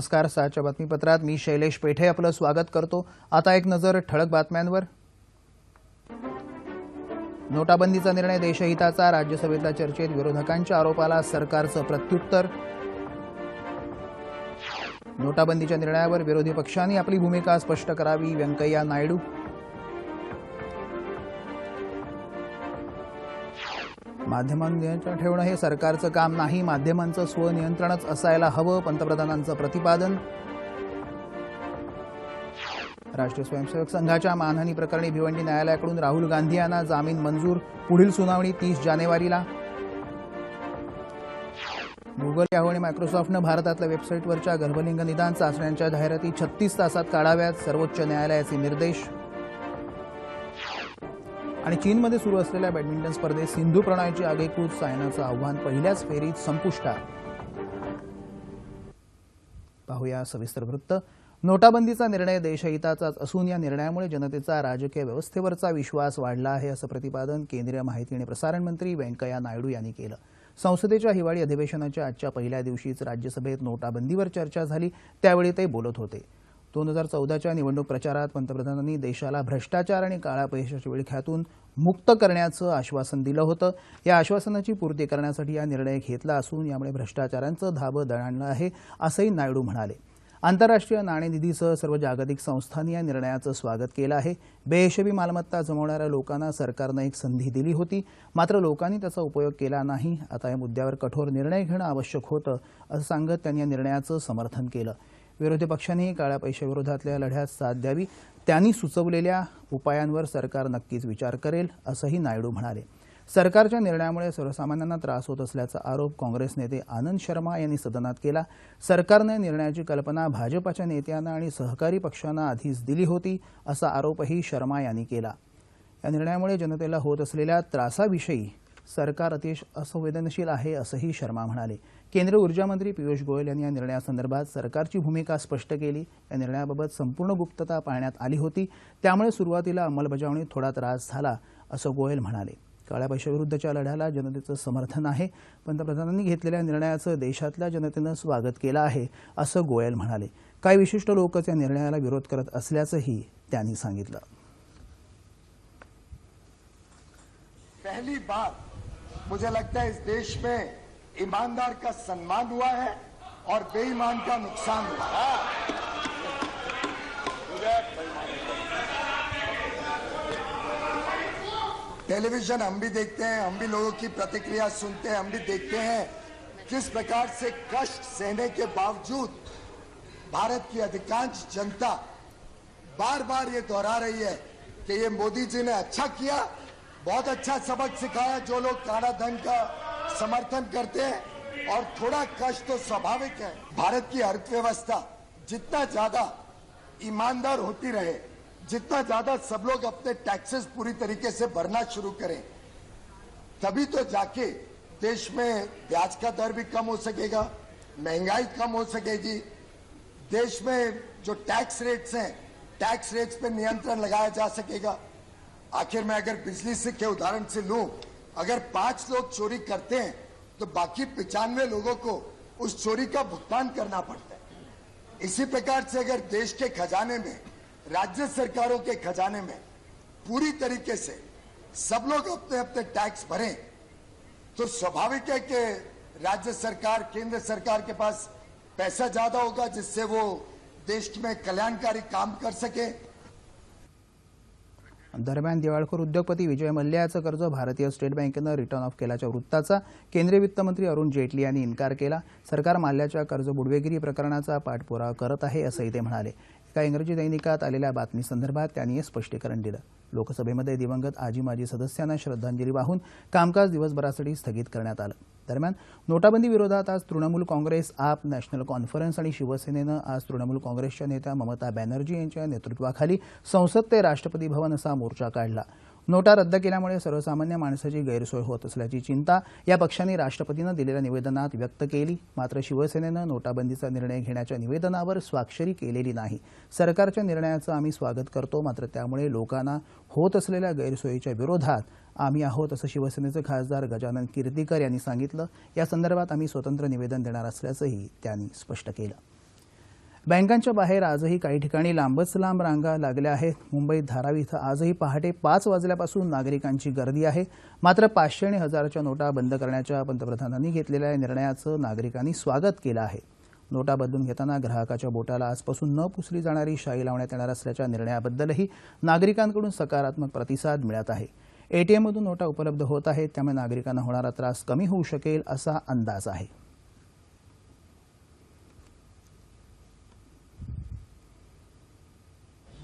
नमस्कार सहाच्या बातमीपत्रात मी शैलेश पेठे आपलं स्वागत करतो. आता एक नजर ठळक बातम्यांवर. नोटाबंदीचा निर्णय देशहिताचा राज्यसभेतल्या चर्चेत विरोधकांच्या आरोपाला सरकारचं प्रत्युत्तर. नोटाबंदीच्या निर्णयावर विरोधी पक्षांनी आपली भूमिका स्पष्ट करावी व्यंकय्या नायडू. माध्यमांच्या ठेवणं हे सरकारचं काम नाही. माध्यमांचं स्वनियंत्रणच असायला हवं. पंतप्रधानांचं प्रतिपादन. राष्ट्रीय स्वयंसेवक संघाच्या मानहानी प्रकरणी भिवंडी न्यायालयाकडून राहुल गांधी यांना जामीन मंजूर. पुढील सुनावणी तीस जानेवारीला. गुगल याहू आणि मायक्रोसॉफ्टनं भारतातल्या वेबसाईटवरच्या गर्भलिंग निदान चाचण्यांच्या जाहिराती छत्तीस तासात काढाव्यात. सर्वोच्च न्यायालयाचे निर्देश. आणि चीनमध्ये सुरू असलेल्या बॅडमिंटन स्पर्धेत सिंधू प्रणयची आगेकूच सायनाचं आव्हान पहिल्याच फेरीत संपुष्टात. पाहूया सविस्तर वृत्त. नोटाबंदीचा निर्णय देशहिताचाच असून या निर्णयामुळे जनतेचा राजकीय व्यवस्थेवरचा विश्वास वाढला आहे असं प्रतिपादन केंद्रीय माहिती आणि प्रसारण मंत्री व्यंकय्या नायडू यांनी केलं. संसदेच्या हिवाळी अधिवेशनाच्या आजच्या पहिल्या दिवशीच राज्यसभेत नोटाबंदीवर चर्चा झाली त्यावेळी ते बोलत होते. दोन हजार चौदाच्या निवडणूक प्रचारात पंतप्रधानांनी देशाला भ्रष्टाचार आणि काळ्या पैशाच्या विळख्यातून मुक्त करण्याचं आश्वासन दिलं होतं. या आश्वासनाची पूर्ती करण्यासाठी हा निर्णय घेतला असून यामुळे भ्रष्टाचारांचं धाबं दणाणलं आहे असंही नायडू म्हणाले. आंतरराष्ट्रीय नाणेनिधीसह सर्व जागतिक संस्थांनी या निर्णयाचं स्वागत केलं आहे. बेहिशेबी मालमत्ता जमवणाऱ्या लोकांना सरकारनं एक संधी दिली होती. मात्र लोकांनी त्याचा उपयोग केला नाही. आता या मुद्द्यावर कठोर निर्णय घेणं आवश्यक होतं असं सांगत त्यांनी या निर्णयाचं समर्थन केलं. विरोधी पक्षांनी काळ्या पैशाविरोधातल्या लढ्यात साथ द्यावी त्यांनी सुचवलेल्या उपायांवर सरकार नक्कीच विचार करेल असंही नायडू म्हणाले. सरकारच्या निर्णयामुळे सर्वसामान्यांना त्रास होत असल्याचा आरोप काँग्रेस नेते आनंद शर्मा यांनी सदनात केला. सरकारने निर्णयाची कल्पना भाजपाच्या नेत्यांना आणि सहकारी पक्षांना आधीच दिली होती असा आरोपही शर्मा यांनी केला. या निर्णयामुळे जनतेला होत असलेल्या त्रासाविषयी सरकार अतिशय असंवेदनशील आहे असंही शर्मा म्हणाले. केंद्रीय ऊर्जामंत्री पियुष गोयल यांनी या निर्णयासंदर्भात सरकारची भूमिका स्पष्ट केली. या निर्णयाबाबत संपूर्ण गुप्तता पाळण्यात आली होती. त्यामुळे सुरुवातीला अंमलबजावणीत थोडा त्रास झाला असं गोयल म्हणाले. काळ्या पैशाविरुद्धच्या लढ्याला जनतेचं समर्थन आहे. पंतप्रधानांनी घेतलेल्या निर्णयाचं देशातल्या जनतेनं स्वागत केलं आहे असं गोयल म्हणाले. काही विशिष्ट लोकच या निर्णयाला विरोध करत असल्याचंही त्यांनी सांगितलं. पहली बार मुझे लगता है इस देश में ईमानदार का सम्मान हुआ है और बेईमान का नुकसान हुआ है। टेलीविज़न हम भी देखते हैं हम भी लोगों की प्रतिक्रिया सुनते हैं हम भी देखते हैं किस प्रकार से कष्ट सहने के बावजूद भारत की अधिकांश जनता बार बार ये दोहरा रही है कि ये मोदी जी ने अच्छा किया बहुत अच्छा सबक सिखाया जो लोग काला धन का समर्थन करते हैं और थोड़ा कष्ट तो स्वाभाविक है। भारत की अर्थव्यवस्था जितना ज़्यादा ईमानदार होती रहे, जितना ज़्यादा सब लोग अपने टैक्सेस पूरी तरीके से भरना शुरू करें, तभी तो जाके देश में ब्याज का दर भी कम हो सकेगा, महँगाई कम हो सकेगी। देश में जो टैक्स रेट्स हैं टैक्स रेट्स पे नियंत्रण लगाया जा सकेगा। आखिर मैं अगर बिजली से के उदाहरण से लूँ? अगर पाँच लोग चोरी करते हैं तो बाकी पिचानवे लोगों को उस चोरी का भुगतान करना पड़ता है। इसी प्रकार से अगर देश के खजाने में, राज्य सरकारों के खजाने में पूरी तरीके से सब लोग अपने अपने टैक्स भरें तो स्वाभाविक है कि राज्य सरकार, केंद्र सरकार के पास पैसा ज़्यादा होगा जिससे वो देश में कल्याणकारी काम कर सके। दरम्यान दिवाळखोर उद्योगपती विजय मल्ल्याचं कर्ज भारतीय स्टेट बँकेनं रिटर्न ऑफ केल्याच्या वृत्ताचा केंद्रीय वित्तमंत्री अरुण जेटली यांनी इन्कार केला. सरकार माल्ल्याच्या कर्ज बुडवेगिरी प्रकरणाचा पाठपुरावा करत आहे असंही ते म्हणाले. एका इंग्रजी दैनिकात आलेल्या बातमीसंदर्भात त्यांनी हे स्पष्टीकरण दिलं. लोकसभेमध्ये दिवंगत आजी माजी सदस्यांना श्रद्धांजली वाहून कामकाज दिवसभरासाठी स्थगित करण्यात आलं. दरम्यान नोटाबंदी विरोधात आज तृणमूल काँग्रेस आप नॅशनल कॉन्फरन्स आणि शिवसेनेनं आज तृणमूल काँग्रेसच्या नेत्या ममता बॅनर्जी यांच्या नेतृत्वाखाली संसद ते राष्ट्रपती भवन असा मोर्चा काढला. नोटा रद्द केल्यामुळे सर्वसामान्य माणसाची गैरसोय होत असल्याची चिंता या पक्षांनी राष्ट्रपतींना दिलेल्या निवेदनात व्यक्त केली. मात्र शिवसेनेनं नोटाबंदीचा निर्णय घेण्याच्या निवेदनावर स्वाक्षरी केलेली नाही. सरकारच्या निर्णयाचं आम्ही स्वागत करतो मात्र त्यामुळे लोकांना होत असलेल्या गैरसोयीच्या विरोधात आम्ही आहोत असं शिवसेनेचे खासदार गजानन कीर्तीकर यांनी सांगितलं. या संदर्भात आम्ही स्वतंत्र निवेदन देणार असल्याचंही त्यांनी स्पष्ट केलं. बँकांच्या बाहेर आजही काही ठिकाणी लांबच लांब रांगा लागल्या आहेत. मुंबईत धारावी इथं आजही पहाटे पाच वाजल्यापासून नागरिकांची गर्दी आहे. मात्र पाचशे आणि हजाराच्या नोटा बंद करण्याच्या पंतप्रधानांनी घेतलेल्या निर्णयाचं नागरिकांनी स्वागत केलं आहे. नोटा बदलून घेताना ग्राहकाच्या बोटाला आजपासून न पुसली जाणारी शाई लावण्यात येणार असल्याच्या निर्णयाबद्दलही नागरिकांकडून सकारात्मक प्रतिसाद मिळत आहे. एटीएममधून नोटा उपलब्ध होत आहेत त्यामुळे नागरिकांना होणारा त्रास कमी होऊ शकेल असा अंदाज आहे.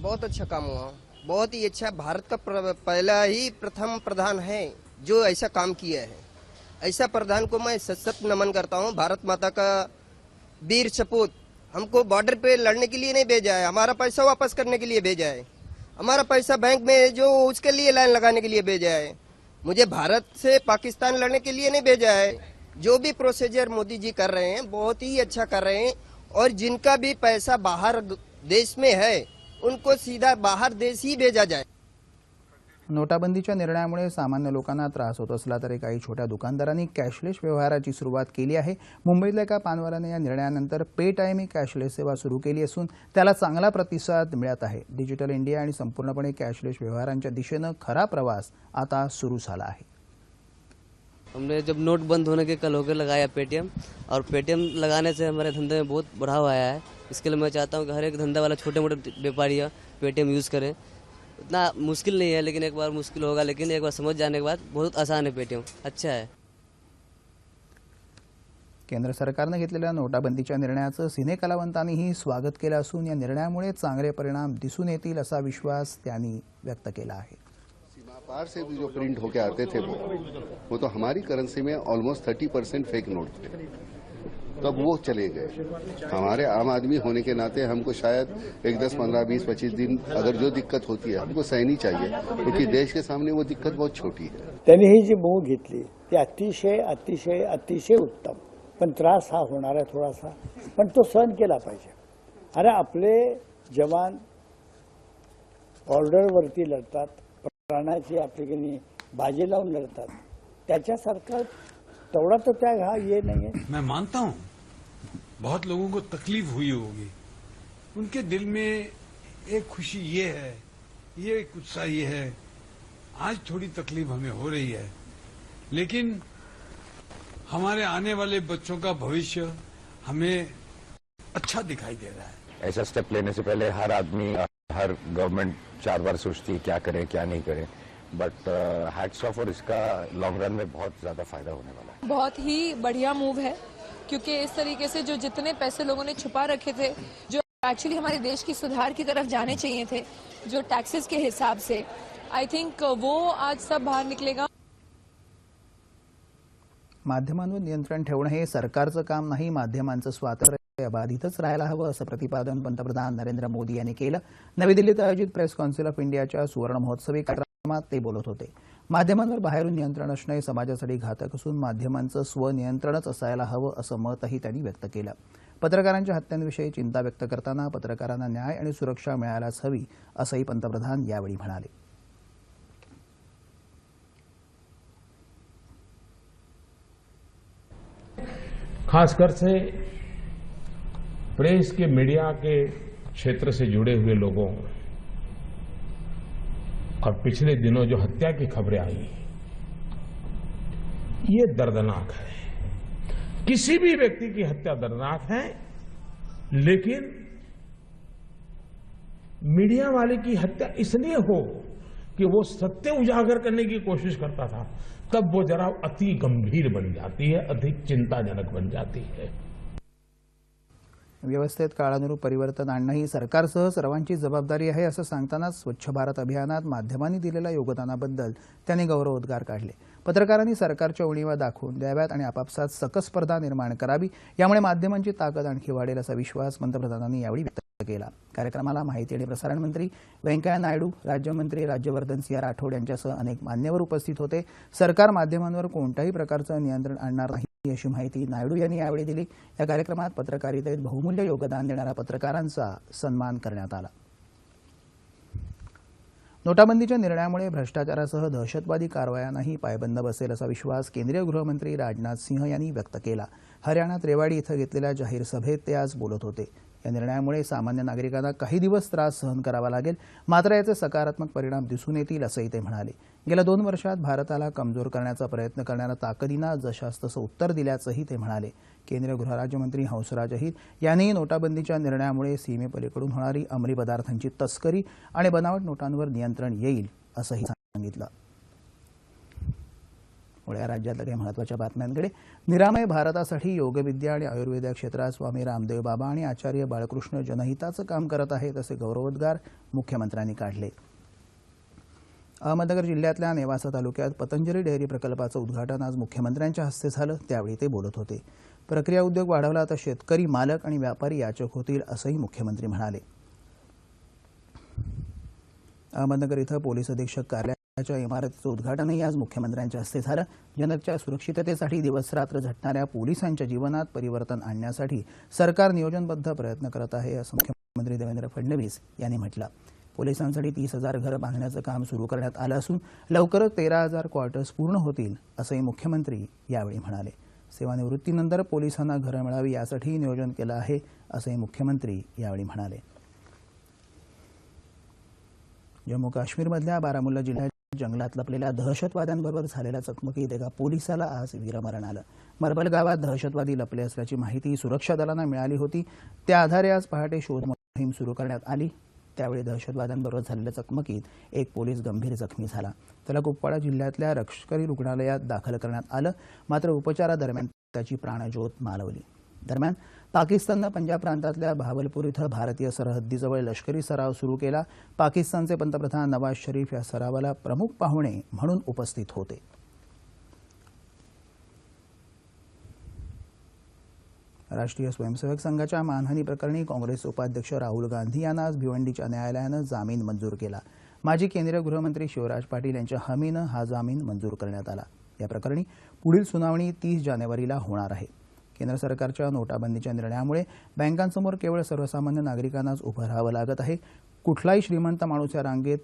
बहुत अच्छा काम हुआ। बहुत ही अच्छा। भारत का पहला ही प्रथम प्रधान है जो ऐसा काम किया है। ऐसा प्रधान को मैं सत नमन करता हूँ। भारत माता का वीर सपूत हमको बॉर्डर पे लड़ने के लिए नहीं भेजा है। हमारा पैसा वापस करने के लिए भेजा है। हमारा पैसा बैंक में जो उसके लिए लाइन लगाने के लिए भेजा है। मुझे भारत से पाकिस्तान लड़ने के लिए नहीं भेजा है। जो भी प्रोसीजर मोदी जी कर रहे हैं, बहुत ही अच्छा कर रहे हैं। और जिनका भी पैसा बाहर देश में है उनको सीधा बाहर देश ही भेजा जाए। नोटाबंदीच्या निर्णयामुळे सामान्य लोकांना त्रास होत असला तरी काही छोट्या दुकानदारांनी कॅशलेस व्यवहाराची सुरुवात केली आहे. मुंबईतल्या एका पानवाल्याने या निर्णयानंतर पे टाईम ही कॅशलेस सेवा सुरू केली असून त्याला चांगला प्रतिसाद मिळत आहे. डिजिटल इंडिया आणि संपूर्णपणे कॅशलेस व्यवहारांच्या दिशेनं खरा प्रवास आता सुरू झाला आहे. हमने जब नोट बंद होने के कल होकर लगाया पेटीएम, और पेटीएम लगाने से हमारे धंधे में बहुत बढ़ावा आया है। इसके लिए मैं चाहता हूँ कि हर एक धंधा वाला छोटे मोटे व्यापारी पेटीएम यूज़ करें। उतना मुश्किल नहीं है, लेकिन एक बार मुश्किल होगा, लेकिन एक बार समझ जाने के बाद बहुत आसान है पेटीएम। अच्छा है। केंद्र सरकार सरकारनं घेतलेल्या नोटाबंदीच्या निर्णयाचं सिनेकलावंतांनीही स्वागत केलं असून या निर्णयामुळे चांगले परिणाम दिसून येतील असा विश्वास त्यांनी व्यक्त केला आहे. सीमा से भी जो प्रिंट होके आते थे वो वो तो हमारी करेंसी में almost thirty percent fake note थे। तब वो चले गए। हमारे आम आदमी होने के नाते हमको शायद एक दस, पंद्रह, बीस, पच्चीस दिन अगर जो दिक्कत होती है, हमको सहनी चाहिए, क्योंकि देश के सामने वो दिक्कत बहुत छोटी है। त्यांनी ही जी मूव ती अतिशय अतिशय अतिशय उत्तम। त्रास हा होणार आहे थोडासा, पण तो सहन केला पाहिजे। अरे आपले जवान ऑर्डरवरती लढतात प्राणाची आपली बाजी लावून लढतात. त्याच्यासारखा तो त्याग हा ये नाही आहे मैं मानता हूँ बहुत लोगों को तकलीफ़ हुई होगी। उनके दिल में एक खुशी ये है ये एक उत्साह ये है। आज थोड़ी तकलीफ़ हमें हो रही है। लेकिन हमारे आने वाले बच्चों का भविष्य हमें अच्छा दिखाई दे रहा है। ऐसा स्टेप लेने से पहले हर आदमी हर गवर्नमेंट चार बार सोचती है क्या करें, क्या नहीं करें। बट हैट्स ऑफ़ और इसका लॉन्ग रन में बहुत ज़्यादा फ़ायदा होने वाला है। बहुत ही बढ़िया मूव है, क्योंकि इस तरीके से जो जितने पैसे लोगों ने छुपा रखे थे, जो एक्चुअली हमारे देश की सुधार की तरफ़ जाने चाहिए थे, जो टैक्सेस के हिसाब से आई थिंक वो आज सब बाहर निकलेगा। माध्यमांवर नियंत्रण ठेवणं हे सरकारचं काम नाही माध्यमांचं स्वातंत्र्य अबाधितच राहायला हवं असं प्रतिपादन पंतप्रधान नरेंद्र मोदी यांनी केलं. नवी दिल्लीत आयोजित प्रेस काउन्सिल ऑफ इंडियाच्या सुवर्ण महोत्सवी कार्यक्रमात ते बोलत होते. माध्यमांवर बाहेरून नियंत्रण असणं हे समाजासाठी घातक असून माध्यमांचं स्वनियंत्रणच असायला हवं असं मतही त्यांनी व्यक्त केलं. पत्रकारांच्या हत्यांविषयी चिंता व्यक्त करताना पत्रकारांना न्याय आणि सुरक्षा मिळायलाच हवी असंही पंतप्रधान यावेळी म्हणाले. खासकर से प्रेस के मीडिया के क्षेत्र से जुड़े हुए लोगों और पिछले दिनों जो हत्या की खबरें आई, ये दर्दनाक है। किसी भी व्यक्ति की हत्या दर्दनाक है, लेकिन मीडिया वाले की हत्या इसलिए हो कि वो सत्य उजागर करने की कोशिश करता था तब वो जरा अति गंभीर बन जाती है अधिक चिंताजनक बन जाती है। व्यवस्थेत काळानुरूप परिवर्तन आणणं ही सरकारसह सर्वांची जबाबदारी आहे असं सांगतानाच स्वच्छ भारत अभियानात माध्यमांनी दिलेल्या योगदानाबद्दल त्यांनी गौरवोद्गार काढले. पत्रकारांनी सरकारच्या उणीवा दाखवून द्याव्यात आणि आपापसात सकस स्पर्धा निर्माण करावी यामुळे माध्यमांची ताकद आणखी वाढेल असा विश्वास पंतप्रधानांनी यावेळी व्यक्त केला. कार्यक्रमाला माहिती आणि प्रसारण मंत्री व्यंकय्या नायडू राज्यमंत्री राज्यवर्धन सिंह राठोड यांच्यासह अनेक मान्यवर उपस्थित होते. सरकार माध्यमांवर कोणत्याही प्रकारचं नियंत्रण आणणार नाही. अशी माहिती नायडू यांनी यावेळी दिली. या कार्यक्रमात पत्रकारितेत बहुमूल्य योगदान देणाऱ्या पत्रकारांचा सन्मान करण्यात आला. नोटाबंदीच्या निर्णयामुळे भ्रष्टाचारासह दहशतवादी कारवायांनाही पायबंद बसेल असा विश्वास केंद्रीय गृहमंत्री राजनाथ सिंह यांनी व्यक्त केला. हरियाणात रेवाडी इथं घेतलेल्या जाहीर सभेत ते आज बोलत होते. या निर्णयामुळे सामान्य नागरिकांना काही दिवस त्रास सहन करावा लागेल. मात्र याचे सकारात्मक परिणाम दिसून येतील असंही ते म्हणाले. गेल्या दोन वर्षात भारताला कमजोर करण्याचा प्रयत्न करणाऱ्या ताकदीनं जशास तसं उत्तर दिल्याचंही ते म्हणाले. केंद्रीय गृहराज्यमंत्री हंसराज अहिर यांनीही नोटाबंदीच्या निर्णयामुळे सीमेपलीकडून होणारी अंमली पदार्थांची तस्करी आणि बनावट नोटांवर नियंत्रण येईल असंही सांगितलं. या राज्यातल्या काही महत्त्वाच्या बातम्यांकडे. निरामय भारतासाठी योगविद्या आणि आयुर्वेद क्षेत्रात स्वामी रामदेव बाबा आणि आचार्य बाळकृष्ण जनहिताचं काम करत आहेत असे गौरवोद्गार मुख्यमंत्र्यांनी काढले. अहमदनगर जिल्ह्यातल्या नेवासा तालुक्यात पतंजली डेअरी प्रकल्पाचं उद्घाटन आज मुख्यमंत्र्यांच्या हस्ते झालं त्यावेळी ते बोलत होते. प्रक्रिया उद्योग वाढवला तर शेतकरी मालक आणि व्यापारी याचक होतील असंही मुख्यमंत्री म्हणाले. अहमदनगर इथं पोलीस अधीक्षक कार्यालयाच्या इमारतीचं उद्घाटनही आज मुख्यमंत्र्यांच्या हस्ते झालं. जनतेच्या सुरक्षिततेसाठी दिवसरात्र झटणाऱ्या पोलिसांच्या जीवनात परिवर्तन आणण्यासाठी सरकार नियोजनबद्ध प्रयत्न करत आहे असं मुख्यमंत्री देवेंद्र फडणवीस यांनी म्हटलं. पोलिसांसाठी तीस हजार घरं बांधण्याचं काम सुरू करण्यात आलं असून लवकरच तेरा हजार क्वार्टर्स पूर्ण होतील असंही मुख्यमंत्री यावेळी म्हणाले. सेवानिवृत्तीनंतर पोलिसांना घरं मिळावी यासाठीही नियोजन केलं आहे असंही मुख्यमंत्री यावेळी म्हणाले. जम्मू काश्मीरमधल्या बारामुल्ला जिल्ह्यात जंगलात लपलेल्या दहशतवाद्यांबरोबर झालेल्या चकमकीत एका पोलिसाला आज वीरमरण आलं. मरबल गावात दहशतवादी लपले असल्याची माहिती सुरक्षा दलांना मिळाली होती. त्या आधारे आज पहाटे शोध मोहीम सुरू करण्यात आली. त्यावेळी दहशतवाद्यांबरोबर झालेल्या चकमकीत एक पोलीस गंभीर जखमी झाला. त्याला कुपवाडा जिल्ह्यातल्या लष्करी रुग्णालयात दाखल करण्यात आलं. मात्र उपचारादरम्यान त्याची प्राणज्योत मालवली. दरम्यान पाकिस्ताननं पंजाब प्रांतातल्या भावलपूर इथं भारतीय सरहद्दीजवळ लष्करी सराव सुरू केला. पाकिस्तानचे पंतप्रधान नवाज शरीफ या सरावाला प्रमुख पाहुणे म्हणून उपस्थित होते. राष्ट्रीय स्वयंसेवक संघाच्या मानहानी प्रकरणी काँग्रेस उपाध्यक्ष राहुल गांधी यांना आज भिवंडीच्या न्यायालयानं जामीन मंजूर केला. माजी केंद्रीय गृहमंत्री शिवराज पाटील यांच्या हमीनं हा जामीन मंजूर करण्यात आला. या प्रकरणी पुढील सुनावणी तीस जानेवारीला होणार आहे. केंद्र सरकारच्या नोटाबंदीच्या निर्णयामुळे बँकांसमोर केवळ सर्वसामान्य नागरिकांनाच उभं राहावं लागत आहे. कुठलाही श्रीमंत माणूस या रांगेत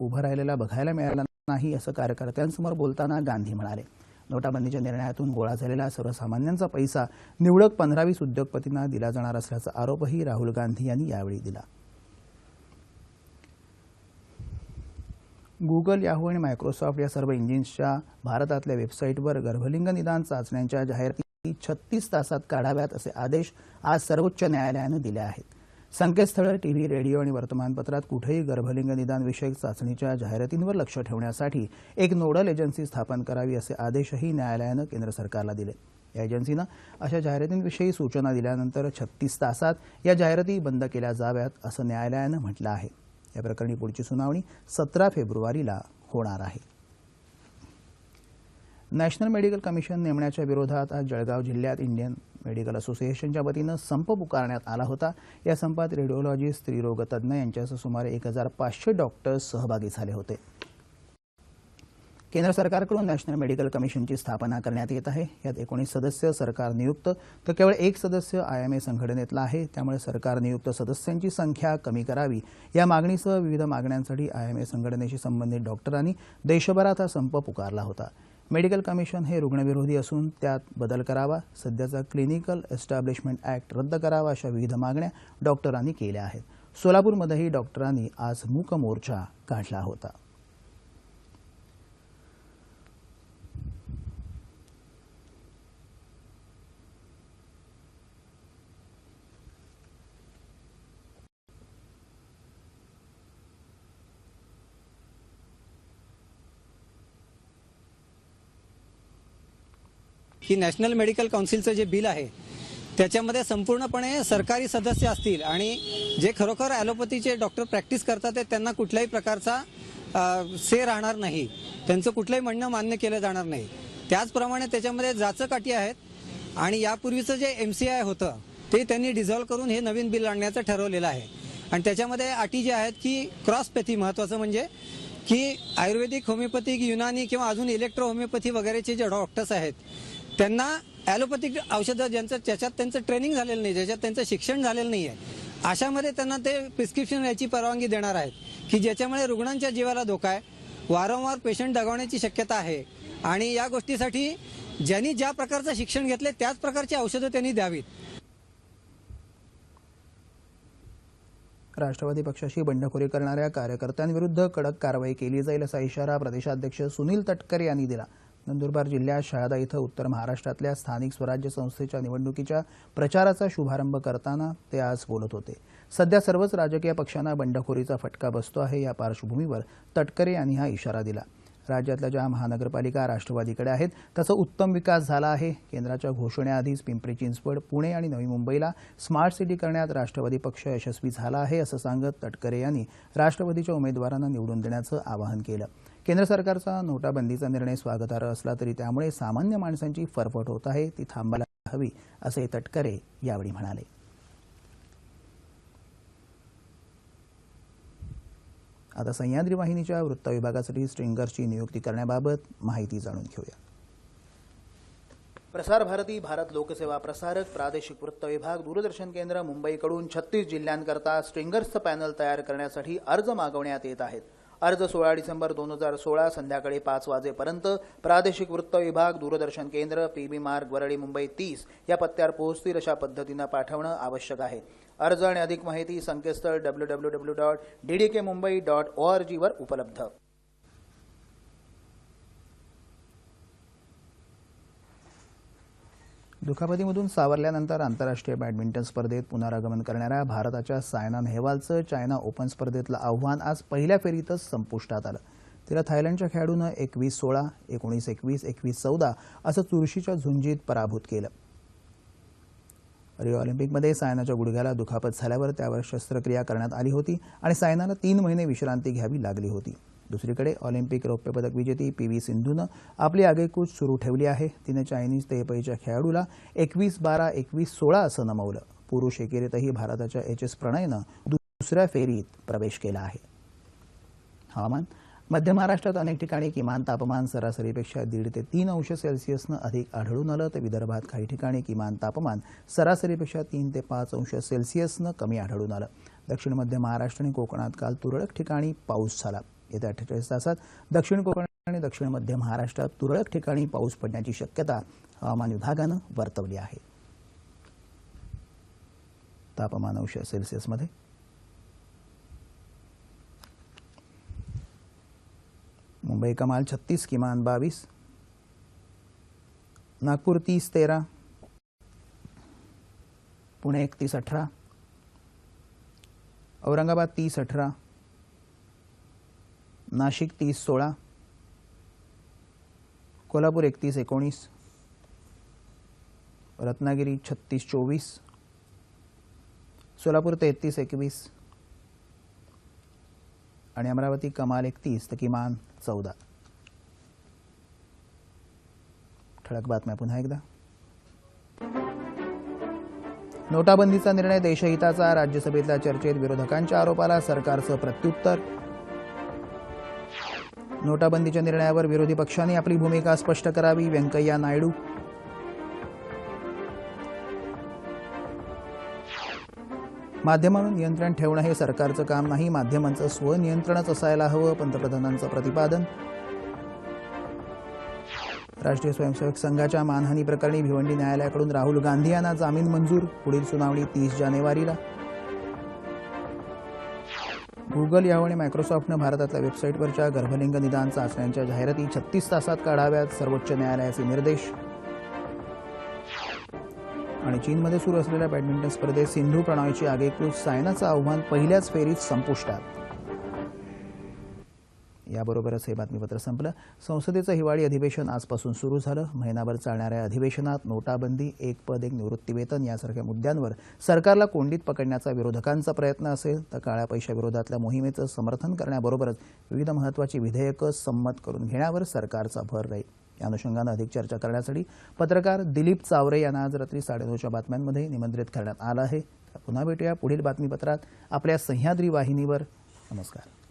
उभं राहिलेला बघायला मिळाला नाही असं कार्यकर्त्यांसमोर बोलताना गांधी म्हणाले. नोटाबंदीच्या निर्णयातून गोळा झालेला सर्वसामान्यांचा पैसा निवडक पंधरावीस उद्योगपतींना दिला जाणार असल्याचा आरोपही राहुल गांधी यांनी यावेळी दिला. गुगल याहू आणि मायक्रोसॉफ्ट या सर्व इंजिन्सच्या भारतातल्या वेबसाईटवर गर्भलिंग निदान चाचण्यांच्या जाहिराती छत्तीस तासात काढाव्यात असे आदेश आज सर्वोच्च न्यायालयानं दिले आहेत. संकेतस्थळं टीव्ही रेडिओ आणि वर्तमानपत्रात कुठेही गर्भलिंग निदान विषयक चाचणीच्या जाहिरातींवर लक्ष ठेवण्यासाठी एक नोडल एजन्सी स्थापन करावी असे आदेशही न्यायालयानं केंद्र सरकारला दिले. या एजन्सीनं अशा जाहिरातींविषयी सूचना दिल्यानंतर छत्तीस तासात या जाहिराती बंद केल्या जाव्यात असं न्यायालयानं म्हटलं आहे. या प्रकरणी पुढची सुनावणी सतरा फेब्रुवारीला होणार आहे. नॅशनल मेडिकल कमिशन नेमण्याच्या विरोधात आज जळगाव जिल्ह्यात इंडियन मेडिकल असोसिएशनच्या वतीनं संप पुकारण्यात आला होता. या संपात रेडिओलॉजिस्ट स्त्रीरोगतज्ञ यांच्यासह सुमारे एक हजार पाचशे डॉक्टर्स सहभागी झाले होते. केंद्र सरकारकडून नॅशनल मेडिकल कमिशनची स्थापना करण्यात येत आहे. यात एकोणीस सदस्य सरकार नियुक्त तर केवळ एक सदस्य आयएमए संघटनेतला आहे. त्यामुळे सरकार नियुक्त सदस्यांची संख्या कमी करावी. या मागणीसह विविध मागण्यांसाठी आयएमए संघटनेशी संबंधित डॉक्टरांनी देशभरात हा संप पुकारला होता. मेडिकल कमिशन हे रुग्णविरोधी असून त्यात बदल करावा सध्याचा क्लिनिकल एस्टॅब्लिशमेंट ऍक्ट रद्द करावा अशा विविध मागण्या डॉक्टरांनी केल्या आहेत. सोलापूरमध्येही डॉक्टरांनी आज मूक मोर्चा काढला होता. की नॅशनल मेडिकल काउन्सिलचं जे बिल आहे त्याच्यामध्ये संपूर्णपणे सरकारी सदस्य असतील आणि जे खरोखर ॲलोपॅथीचे डॉक्टर प्रॅक्टिस करतात ते त्यांना कुठल्याही प्रकारचा से राहणार नाही. त्यांचं कुठलंही म्हणणं मान्य केलं जाणार नाही. त्याचप्रमाणे त्याच्यामध्ये जाचकाठी आहेत आणि यापूर्वीचं जे एम सी आय होतं ते त्यांनी डिझॉल्व्ह करून हे नवीन बिल आणण्याचं ठरवलेलं आहे. आणि त्याच्यामध्ये अटी ज्या आहेत की क्रॉसपॅथी महत्त्वाचं म्हणजे की आयुर्वेदिक होमिओपॅथिक युनानी किंवा अजून इलेक्ट्रो होमिओपॅथी वगैरेचे जे डॉक्टर्स आहेत त्यांना ॲलोपॅथिक औषधं ज्यांचं ज्याच्यात त्यांचं ट्रेनिंग झालेलं नाही ज्याच्यात त्यांचं शिक्षण झालेलं नाही आहे अशामध्ये त्यांना ते प्रिस्क्रिप्शन याची परवानगी देणार आहेत की ज्याच्यामुळे रुग्णांच्या जीवाला धोका आहे वारंवार पेशंट दगावण्याची शक्यता आहे. आणि या गोष्टीसाठी ज्यांनी ज्या प्रकारचं शिक्षण घेतले त्याच प्रकारची औषधं त्यांनी द्यावीत. राष्ट्रवादी पक्षाशी बंडखोरी करणाऱ्या कार्यकर्त्यांविरुद्ध कडक कारवाई केली जाईल असा इशारा प्रदेशाध्यक्ष सुनील तटकरे यांनी दिला. नंदुरबार जिल्ह्यात शहादा इथं उत्तर महाराष्ट्रातल्या स्थानिक स्वराज्य संस्थेच्या निवडणुकीच्या प्रचाराचा शुभारंभ करताना ते आज बोलत होते. सध्या सर्वच राजकीय पक्षांना बंडखोरीचा फटका बसतो आहे. या पार्श्वभूमीवर तटकरे यांनी हा इशारा दिला. राज्यातल्या ज्या महानगरपालिका राष्ट्रवादीकडे आहेत त्याचा उत्तम विकास झाला आहे. केंद्राच्या घोषणेआधीच पिंपरी चिंचवड पुणे आणि नवी मुंबईला स्मार्ट सिटी करण्यात राष्ट्रवादी पक्ष यशस्वी झाला आहे असं सांगत तटकरे यांनी राष्ट्रवादीच्या उमेदवारांना निवडून देण्याचं आवाहन केलं. केंद्र सरकारचा नोटाबंदीचा निर्णय स्वागतार्ह असला तरी त्यामुळे सामान्य माणसांची फरफट होत आहे ती थांबायला हवी असे तटकरे यावेळी म्हणाले. आता सह्याद्री वाहिनीच्या वृत्तविभागासाठी स्ट्रिंगर्सची नियुक्ती करण्याबाबत माहिती जाणून घेऊया. प्रसार भारती भारत लोकसेवा प्रसारक प्रादेशिक वृत्त विभाग दूरदर्शन केंद्र मुंबईकडून छत्तीस जिल्ह्यांकरता स्ट्रिंगर्सचं पॅनल तयार करण्यासाठी अर्ज मागवण्यात येत आहेत. अर्ज सोळा डिसेंबर दोन हजार सोळा संध्याकाळी पाच वाजेपर्यंत प्रादेशिक वृत्त विभाग दूरदर्शन केंद्र पीबी मार्ग वरळी मुंबई तीस या पत्त्यावर पोहोचतील अशा पद्धतीनं पाठवणं आवश्यक आहे. अर्ज आणि अधिक माहिती संकेतस्थळ W W W dot D D K Mumbai dot O R जीवर उपलब्ध. दुखापतीमधून सावरल्यानंतर आंतरराष्ट्रीय बॅडमिंटन स्पर्धेत पुनरागमन करणाऱ्या भारताच्या सायना नेहवालचं चायना ओपन स्पर्धेतलं आव्हान आज पहिल्या फेरीतच संपुष्टात आलं. तिला थायलंडच्या खेळाडूनं एकवीस सोळा एकोणीस एकवीस एकवीस चौदा असं चुरशीच्या झुंजीत पराभूत केलं. रिओ ऑलिम्पिकमध्ये सायनाच्या गुडघ्याला दुखापत झाल्यावर त्यावर शस्त्रक्रिया करण्यात आली होती आणि सायनाला तीन महिने विश्रांती घ्यावी लागली होती. दुसरीकडे ऑलिम्पिक रौप्य पदक विजेती पी व्ही सिंधूनं आपली आगेकूच सुरू ठेवली आहे. तिने चायनीज तेहपईच्या खेळाडूला एकवीस बारा एकवीस सोळा असं नमवलं. पुरुष एकेरीतही भारताच्या एच एस प्रणयनं दुसऱ्या फेरीत प्रवेश केला आहे. हवामान मध्य महाराष्ट्रात अनेक ठिकाणी किमान तापमान सरासरीपेक्षा दीड ते तीन अंश सेल्सिअसनं अधिक आढळून आलं. तर विदर्भात काही ठिकाणी किमान तापमान सरासरीपेक्षा तीन ते पाच अंश सेल्सिअसनं कमी आढळून आलं. दक्षिण मध्य महाराष्ट्र आणि कोकणात काल तुरळक ठिकाणी पाऊस झाला. येत्या अठ्ठेचाळीस तासात दक्षिण कोकण आणि दक्षिण मध्य महाराष्ट्रात तुरळक ठिकाणी पाऊस पडण्याची शक्यता हवामान विभागानं वर्तवली आहे. तापमान अंश सेल्सिअसमध्ये मुंबई कमाल छत्तीस किमान बावीस. नागपूर तीस तेरा. पुणे एकतीस अठरा. औरंगाबाद तीस अठरा. नाशिक तीस सोळा. कोल्हापूर एकतीस एकोणीस. रत्नागिरी छत्तीस चोवीस. सोलापूर तेहतीस एकवीस. आणि अमरावती कमाल एकतीस तर किमान चौदा. ठळक बातम्या पुन्हा एकदा. नोटाबंदीचा निर्णय देशहिताचा राज्यसभेतल्या चर्चेत विरोधकांच्या आरोपाला सरकारचं प्रत्युत्तर. नोटाबंदीच्या निर्णयावर विरोधी पक्षांनी आपली भूमिका स्पष्ट करावी व्यंकय्या नायडू. माध्यमांवर नियंत्रण ठेवणं हे सरकारचं काम नाही माध्यमांचं स्वनियंत्रणच असायला हवं पंतप्रधानांचं प्रतिपादन. राष्ट्रीय स्वयंसेवक संघाच्या मानहानी प्रकरणी भिवंडी न्यायालयाकडून राहुल गांधी यांना जामीन मंजूर पुढील सुनावणी तीस जानेवारीला. गुगल यावेळी मायक्रोसॉफ्टनं भारतातल्या वेबसाईटवरच्या गर्भलिंग निदान चाचण्यांच्या जाहिराती छत्तीस तासात काढाव्यात सर्वोच्च न्यायालयाचे निर्देश. आणि चीनमध्ये सुरू असलेल्या बॅडमिंटन स्पर्धेत सिंधू प्रणॉयची आगेकूच सायनाचं आव्हान पहिल्याच फेरीत संपुष्टात. याबरोबरच हे बातमीपत्र संपलं. संसदेचं हिवाळी अधिवेशन आजपासून सुरू झालं. महिनाभर चालणाऱ्या अधिवेशनात नोटाबंदी एक पद एक निवृत्तीवेतन यासारख्या मुद्द्यांवर सरकारला कोंडीत पकडण्याचा विरोधकांचा प्रयत्न असेल तर काळ्या पैशाविरोधातल्या मोहिमेचं समर्थन करण्याबरोबरच विविध महत्वाची विधेयकं संमत करून घेण्यावर सरकारचा भर राहील. या अनुषंगानं अधिक चर्चा करण्यासाठी पत्रकार दिलीप चावरे यांना आज रात्री साडेनऊच्या बातम्यांमध्ये निमंत्रित करण्यात आलं आहे. पुन्हा भेटूया पुढील बातमीपत्रात. आपल्या सह्याद्री वाहिनीवर. नमस्कार.